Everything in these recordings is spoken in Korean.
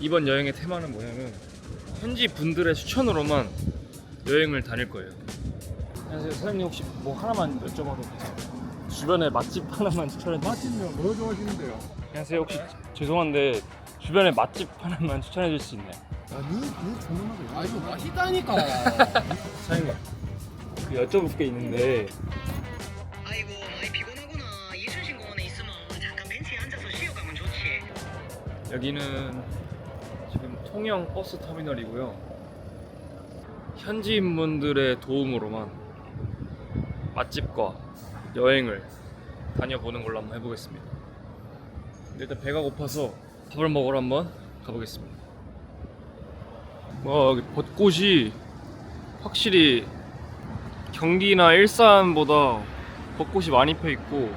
이번 여행의 테마는 뭐냐면 현지 분들의 추천으로만 여행을 다닐 거예요. 안녕하세요. 사장님 혹시 뭐 하나만 여쭤봐도 괜찮아요? 주변에 맛집 하나만 추천해 주세요. 맛집요 뭐 좋아하시는데요? 안녕하세요. 혹시 죄송한데 주변에 맛집 하나만 추천해 줄 수 있나요? 아니 니 주문하세요 아 이거 맛있다니까. 사장님 그 여쭤볼 게 있는데 아이고 많이 피곤하구나 이순신 공원에 있으면 잠깐 벤치에 앉아서 쉬어가면 좋지 여기는 통영 버스 터미널이고요. 현지인분들의 도움으로만 맛집과 여행을 다녀보는 걸로 한번 해보겠습니다. 일단 배가 고파서 밥을 먹으러 한번 가보겠습니다. 와, 여기 벚꽃이 확실히 경기나 일산보다 벚꽃이 많이 펴 있고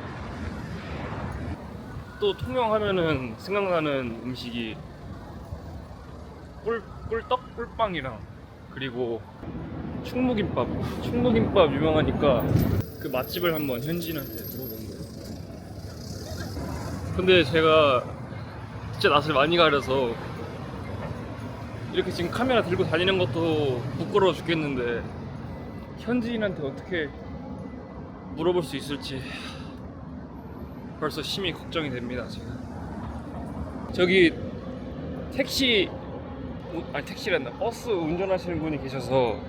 또 통영 하면은 생각나는 음식이 꿀 꿀떡? 꿀빵이랑 그리고 충무김밥. 충무김밥 유명하니까 그 맛집을 한번 현지인한테 물어본 거예요. 근데 제가 진짜 낯을 많이 가려서 이렇게 지금 카메라 들고 다니는 것도 부끄러워 죽겠는데 현지인한테 어떻게 물어볼 수 있을지 벌써 심히 걱정이 됩니다 지금 저기 택시 우- 아니 택시란다. 버스 운전하시는 분이 계셔서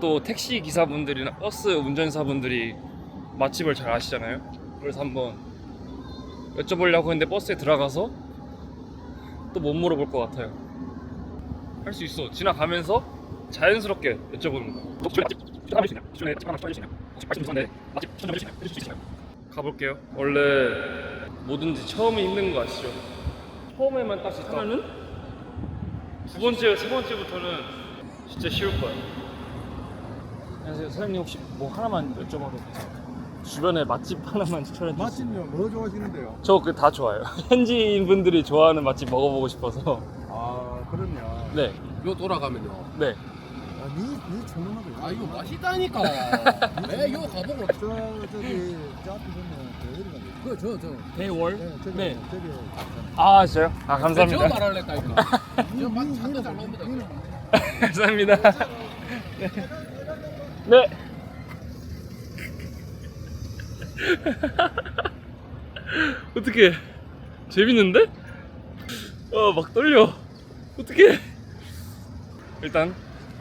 또 택시 기사분들이나 버스 운전사분들이 맛집을 잘 아시잖아요? 그래서 한번 여쭤보려고 했는데 버스에 들어가서 또 못 물어볼 것 같아요. 할 수 있어. 지나가면서 자연스럽게 여쭤보는 거야. 가볼게요. 원래 뭐든지 처음이 힘든 거 아시죠? 처음에만 딱 하면은 두 번째, 세 번째부터는 진짜 쉬울 거야. 안녕하세요. 사장님 혹시 뭐 하나만 여쭤봐도 괜찮아요? 주변에 맛집 하나만 추천해 주세요. 맛집요 뭐 좋아하시는데요? 저 그 다 좋아요. 현지인 분들이 좋아하는 맛집 먹어보고 싶어서. 아 그럼요 네, 요 돌아가면요. 네. 아 니 니 주문하세요 아 이거 맛있다니까. 왜 요 가보고. 저 저기 저 앞에 보면 대열이 가요 그저 저. 대월. 네 저기 네. 저기 아 진짜요? 아저 감사합니다. 말할래까니까. 저맛 찾아 잘 나옵니다. 감사합니다. 네. 네. 어떻게 재밌는데? 어, 막 떨려. 어떻게? 일단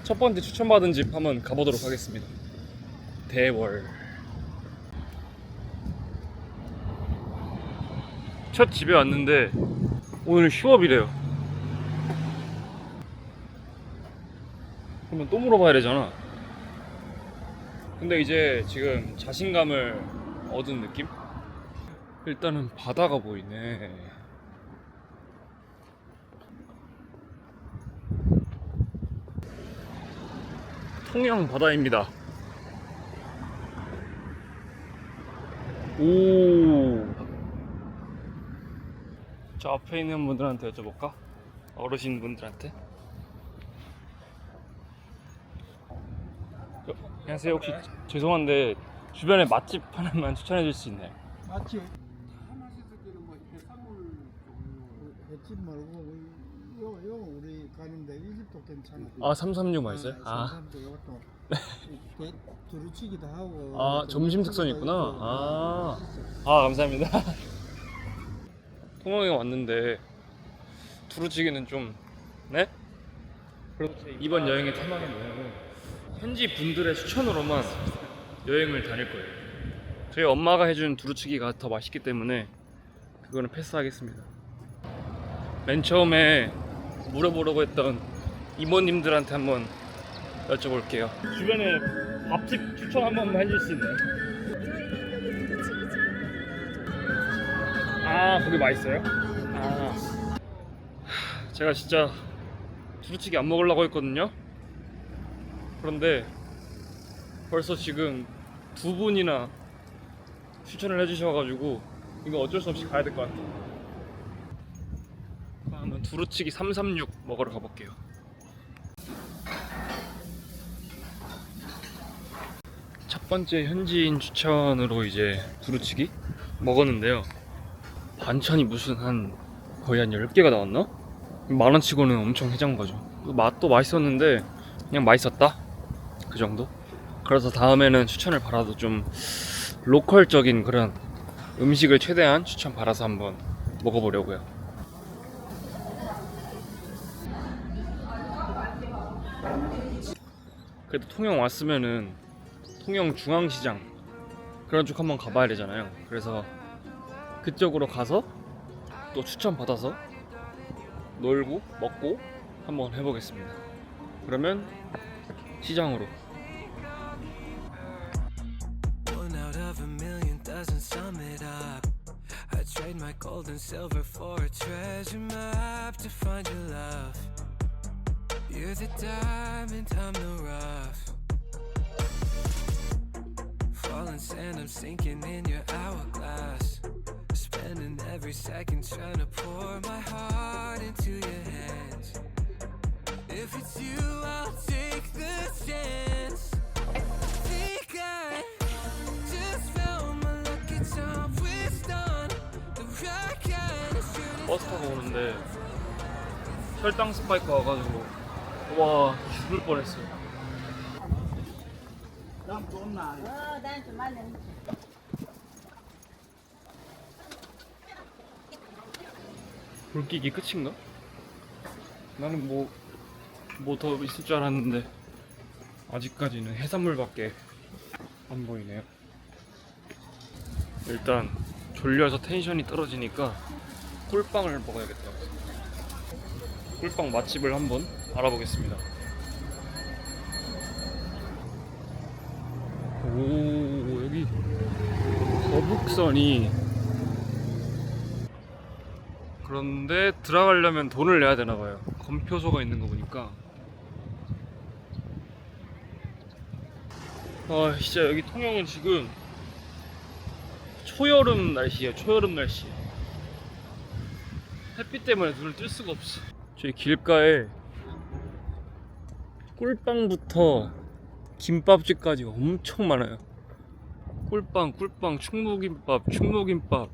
첫 번째 추천받은 집 한번 가보도록 하겠습니다. 대월. 첫 집에 왔는데 오늘 휴업이래요. 그러면 또 물어봐야 되잖아. 근데 이제 지금 자신감을 얻은 느낌? 일단은 바다가 보이네. 통영 바다입니다. 오. 저 앞에 있는 분들한테 여쭤볼까? 어르신 분들한테? 저, 안녕하세요. 혹시 죄송한데 주변에 맛집 하나만 추천해 줄 수 있나요? 맛있을 때는 뭐 해산물 종류 횟집 말고 요, 요 우리 가는데 이 집도 괜찮아 아, 336 맛있어요? 아, 삼삼도 이것도 대- 두루치기도 하고 아 점심 특선이 있구나. 아, 아 감사합니다. 통영에 왔는데 두루치기는 좀 네? 그럼 이번 여행의 테마는 뭐냐면 현지 분들의 추천으로만 여행을 다닐 거예요. 저희 엄마가 해준 두루치기가 더 맛있기 때문에 그거는 패스하겠습니다. 맨 처음에 물어보려고 했던 이모님들한테 한번 여쭤볼게요. 주변에 밥집 추천 한 번만 해줄 수 있나요? 아 거기 맛있어요? 아 제가 진짜 두루치기 안 먹으려고 했거든요. 그런데 벌써 지금 두 분이나 추천을 해주셔가지고 이거 어쩔 수 없이 가야 될 것 같아요. 한번 두루치기 336 먹으러 가볼게요. 첫 번째 현지인 추천으로 이제 두루치기 먹었는데요. 반찬이 무슨 한 거의 한 10개가 나왔나? 만 원치고는 엄청 해장 거죠. 맛도 맛있었는데 그냥 맛있었다 그 정도. 그래서 다음에는 추천을 받아도 좀 로컬적인 그런 음식을 최대한 추천 받아서 한번 먹어보려고요. 그래도 통영 왔으면은 통영 중앙시장 그런 쪽 한번 가봐야 되잖아요. 그래서 그쪽으로 가서 또 추천 받아서 놀고 먹고 한번 해보겠습니다. 그러면 시장으로. Your hourglass. Every second trying to pour my heart into your hands. If it's you, I'll take the chance. Think I just found my lucky time. Twist on the right kind of shooting. 버스 타고 오는데 혈당 스파이크 와가지고 와 죽을 뻔했어요. 남 좋나? 어, 난좀 말려. 불기기 끝인가? 나는 뭐 뭐 더 있을 줄 알았는데 아직까지는 해산물밖에 안 보이네요. 일단 졸려서 텐션이 떨어지니까 꿀빵을 먹어야겠다. 꿀빵 맛집을 한번 알아보겠습니다. 오 여기 거북선이 그런데 들어가려면 돈을 내야 되나 봐요. 검표소가 있는 거 보니까. 아, 진짜 여기 통영은 지금 초여름 날씨예요. 초여름 날씨. 햇빛 때문에 눈을 뜰 수가 없어. 저희 길가에 꿀빵부터 김밥집까지 엄청 많아요. 꿀빵, 꿀빵, 충무김밥, 충무김밥,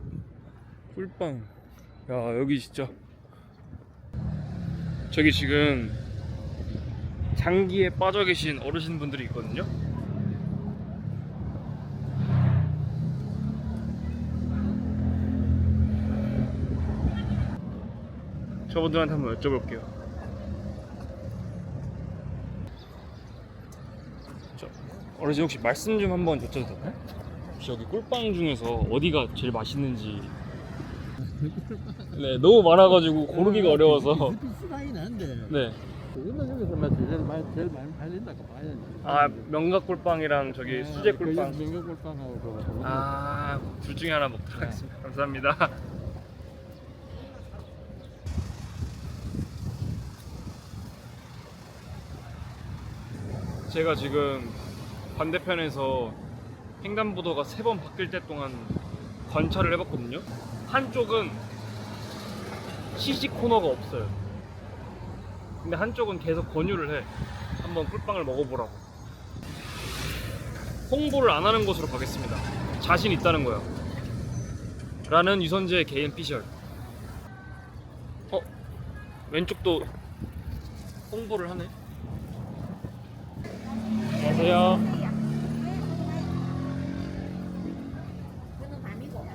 꿀빵. 야 여기 진짜 저기 지금 장기에 빠져 계신 어르신 분들이 있거든요. 저분들한테 한번 여쭤볼게요. 저 어르신 혹시 말씀 좀 한번 여쭤도 되나요? 혹시 여기 꿀빵 중에서 어디가 제일 맛있는지 네, 너무 많아가지고 고르기가 어려워서. 한데. 네. 그거는 여기서 막 제일 많이 제일 많이 팔린다고 봐야지. 아, 명각꿀빵이랑 저기 수제꿀빵. 명가꿀빵하고 그거. 아, 둘 중에 하나 먹도록 하겠습니다. 감사합니다. 제가 지금 반대편에서 횡단보도가 세 번 바뀔 때 동안 관찰을 해봤거든요. 한쪽은 시식 코너가 없어요. 근데 한쪽은 계속 권유를 해. 한번 꿀빵을 먹어보라고. 홍보를 안 하는 곳으로 가겠습니다. 자신 있다는 거야. 라는 유선재의 개인 피셜. 어? 왼쪽도 홍보를 하네. 안녕하세요. 그는 밤이고.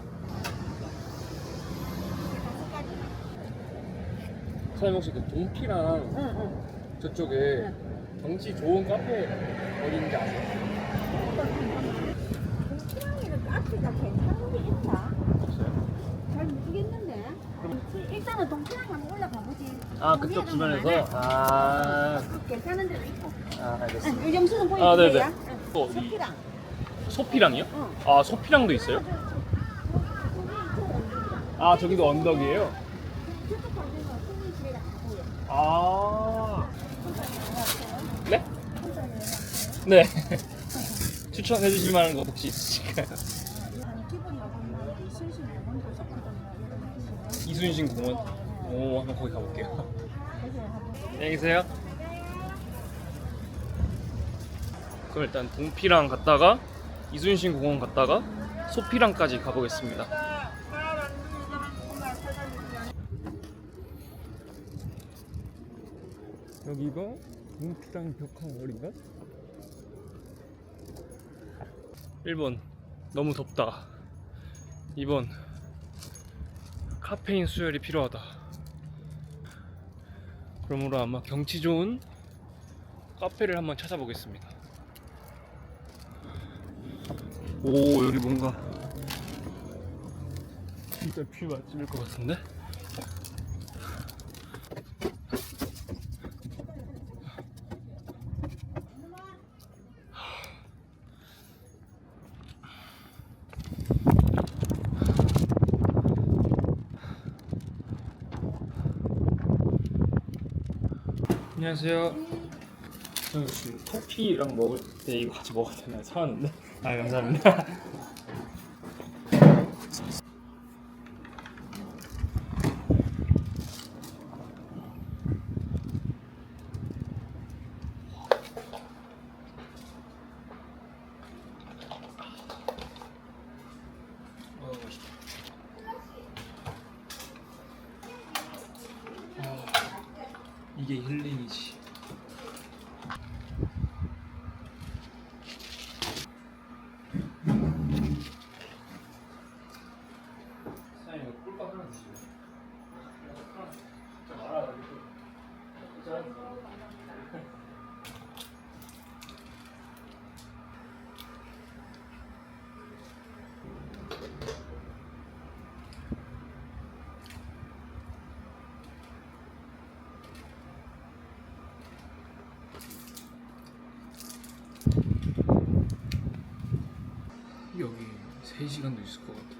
사장님 혹시 그 동피랑 응, 응. 저쪽에 경치 좋은 카페 있는지 아세요? 동치랑이는 카페가 괜찮은 게 있나? 없어요? 잘 모르겠는데. 일단은 동치랑 한번 올라가 보지. 아 그쪽 주변에서 아, 괜찮은 데도 있고. 아 알겠습니다. 응, 점수는 아, 네네. 보여주세요. 또 어디? 소피랑. 소피랑이요? 응. 아 소피랑도 있어요? 아 저기도 언덕이에요? 저쪽은 손님 집에가 다 보여. 아. 네? 네. 추천해 주실 만한 거 혹시 있으실까요? 이순신 공원? 오 한번 거기 가볼게요. 안녕히 계세요. 그럼 일단 동피랑 갔다가 이순신 공원 갔다가 소피랑까지 가보겠습니다 여기가 문피당 벽화월인가? 1번 너무 덥다 2번 카페인 수혈이 필요하다 그러므로 아마 경치 좋은 카페를 한번 찾아보겠습니다 오 여기 뭔가 진짜 뷰 맛집일 것 같은데? 안녕하세요. 저 혹시 커피랑 먹을 때 이거 같이 먹어도 되나요? 사왔는데. 아 감사합니다. 이게 힐링이지. 사장님 이거 꿀밥 하나 드시죠. 진짜 말아가지고. 진짜. 여기 3시간도 있을 것 같아.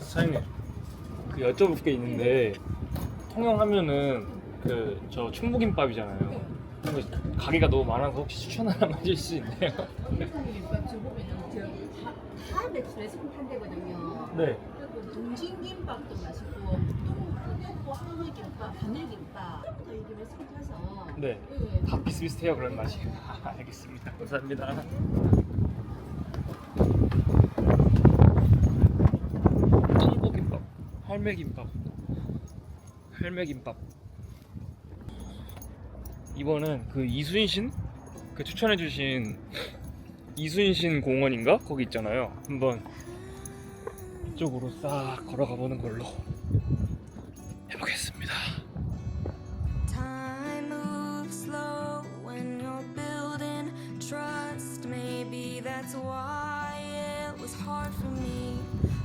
사장님, 그 여쭤볼 게 있는데 통영하면은 그 저 충무김밥이잖아요. 근데 가게가 너무 많아서 혹시 추천 하나만 해줄 수 있나요? 김밥 저 보면은 저 하- 하백 레시피 판대거든요. 네. 그리고 동진김밥도 맛있고 또 한물김밥, 바늘김밥 또 이게 레시피 타서 네. 예. 다 비슷비슷해요 그런 맛이. 알겠습니다. 감사합니다. 똥보김밥, 할매김밥, 할매김밥. 이번은 그 이순신 그 추천해주신 이순신 공원인가 거기 있잖아요. 한번 이쪽으로 싹 걸어가 보는 걸로 해보겠습니다.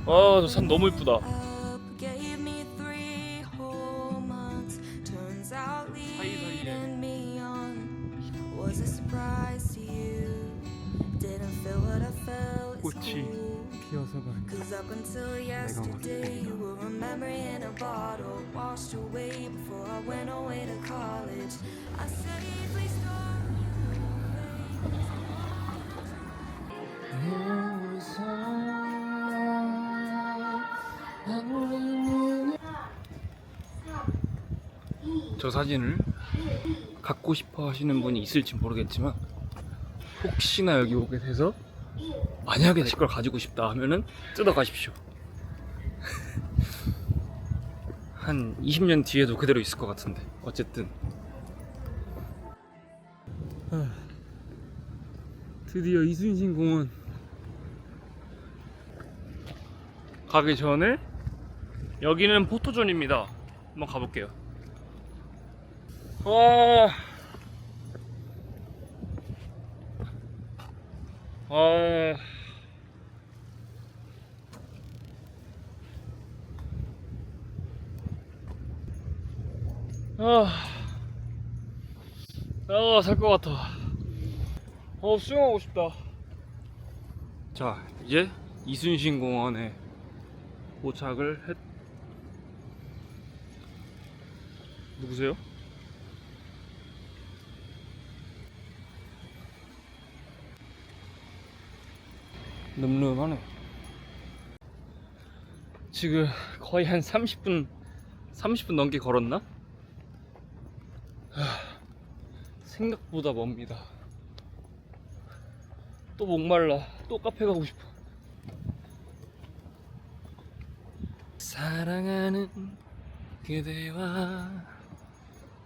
아, 저 산 너무 이쁘다. College. I safely started 저 사진을 갖고 싶어 하시는 분이 있을지 모르겠지만 혹시나 여기 오게 돼서 만약에 내걸 가지고 싶다 하면은 뜯어 가십시오. 한 20년 뒤에도 그대로 있을 것 같은데 어쨌든 아, 드디어 이순신 공원 가기 전에 여기는 포토존입니다. 한번 가볼게요. 와. 아. 아. 아, 살 것 같아. 어, 수영하고 싶다. 자, 이제 이순신 공원에 도착을 했. 누구세요? 늠름하네. 지금 거의 한 30분, 30분 넘게 걸었나? 하, 생각보다 멉니다. 또 목말라. 또 카페 가고 싶어. 사랑하는 그대와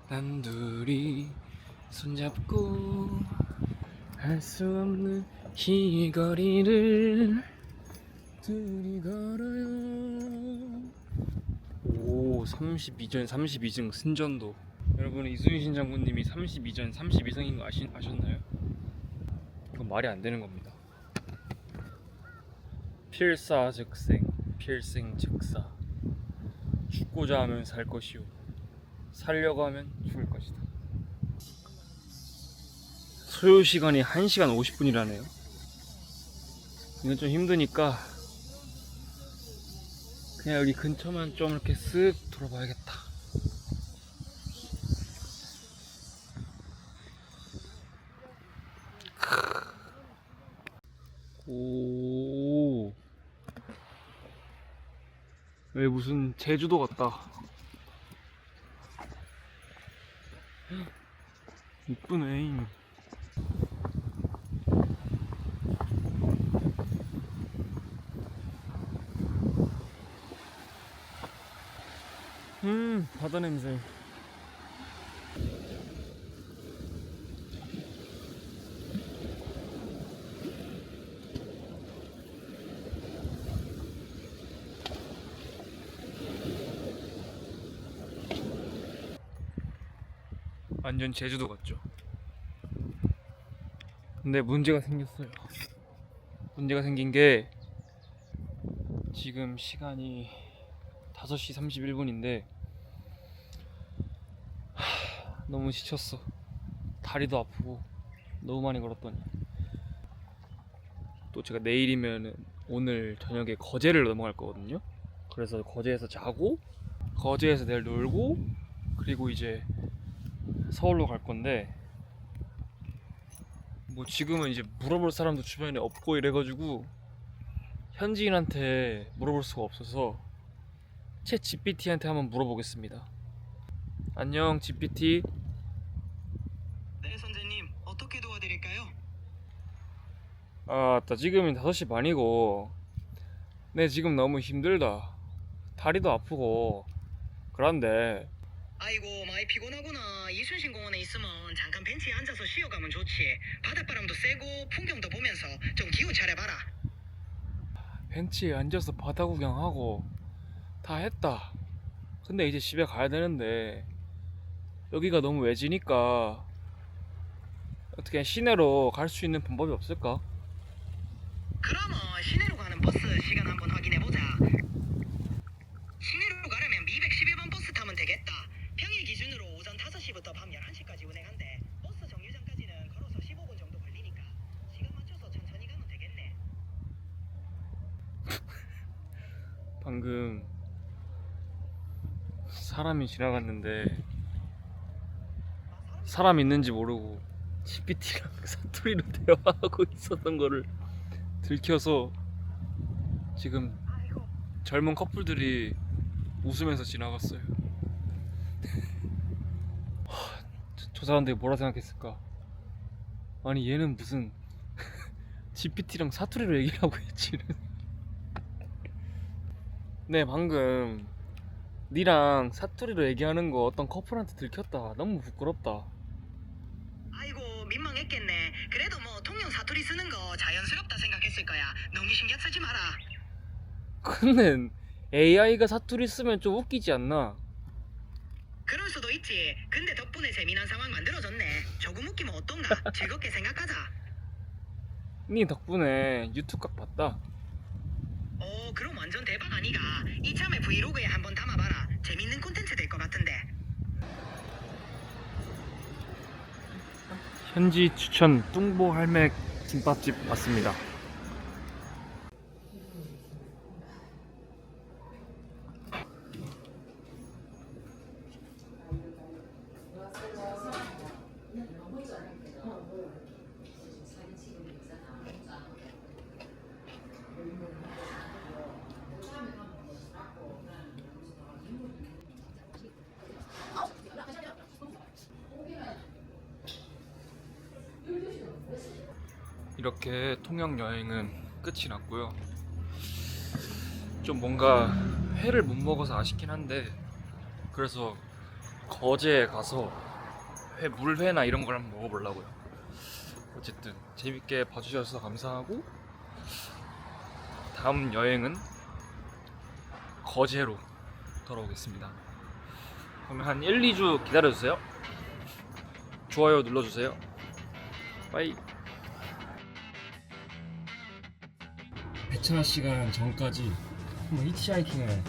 단둘이 손잡고 할 수 없는 이 거리를 둘이 걸어요. 오, 32전 32승 승전도. 여러분 이순신 장군님이 32전 32승인 거 아시, 아셨나요? 이건 말이 안 되는 겁니다. 필사즉생, 필생즉사. 죽고자 하면 살 것이요, 살려고 하면 죽을 것이다. 소요 시간이 1시간 50분이라네요. 이건 좀 힘드니까 그냥 여기 근처만 좀 이렇게 쓱 돌아봐야겠다. 오. 왜 무슨 제주도 같다. 이쁘네. 음, 바다 냄새. 완전 제주도 같죠? 근데 문제가 생겼어요. 문제가 생긴 게 지금 시간이 5시 31분인데 너무 지쳤어. 다리도 아프고 너무 많이 걸었더니 또 제가 내일이면은 오늘 저녁에 거제를 넘어갈 거거든요. 그래서 거제에서 자고 거제에서 내일 놀고 그리고 이제 서울로 갈 건데 뭐 지금은 이제 물어볼 사람도 주변에 없고 이래가지고 현지인한테 물어볼 수가 없어서 챗 GPT한테 한번 물어보겠습니다. 안녕 GPT. 네, 선생님. 어떻게 도와드릴까요? 아, 나 지금이 5시 반이고 내 지금 너무 힘들다. 다리도 아프고 그런데 아이고, 많이 피곤하구나. 이순신 공원에 있으면 잠깐 벤치에 앉아서 쉬어가면 좋지. 바닷바람도 쐬고 풍경도 보면서 좀 기운 차려봐라. 벤치에 앉아서 바다 구경하고 다 했다. 근데 이제 집에 가야 되는데 여기가 너무 외지니까 어떻게 시내로 갈 수 있는 방법이 없을까? 그러면 시내로 가는 버스 시간 한번 확인해 보자. 시내로 가려면 211번 버스 타면 되겠다. 평일 기준으로 오전 5시부터 밤 11시까지 운행한대. 버스 정류장까지는 걸어서 15분 정도 걸리니까 시간 맞춰서 천천히 가면 되겠네. 방금 사람이 지나갔는데 사람 있는지 모르고 GPT랑 사투리로 대화하고 있었던 거를 들켜서 지금 젊은 커플들이 웃으면서 지나갔어요. 하, 저, 저 사람들이 뭐라 생각했을까? 아니 얘는 무슨 GPT랑 사투리로 얘기를 하고 있지? 네 방금 니랑 사투리로 얘기하는 거 어떤 커플한테 들켰다 너무 부끄럽다 민망했겠네. 그래도 뭐 통영 사투리 쓰는 거 자연스럽다 생각했을 거야. 너무 신경 쓰지 마라. 근데 AI가 사투리 쓰면 좀 웃기지 않나? 그럴 수도 있지. 근데 덕분에 재미난 상황 만들어졌네. 조금 웃기면 어떤가? 즐겁게 생각하자. 니 덕분에 유튜브 각 봤다 어, 그럼 완전 대박 아니가? 이참에 브이로그에 한번 담아봐라. 재밌는 콘텐츠 될 것 같은데. 현지 추천 뚱보 할매 김밥집 왔습니다 통영 여행은 끝이 났고요. 좀 뭔가 회를 못 먹어서 아쉽긴 한데 그래서 거제에 가서 회 물회나 이런 걸 한번 먹어보려고요. 어쨌든 재밌게 봐주셔서 감사하고 다음 여행은 거제로 돌아오겠습니다. 그러면 한 1, 2주 기다려주세요. 좋아요 눌러주세요. 빠이. 배차 시간 전까지 한번 히치하이킹을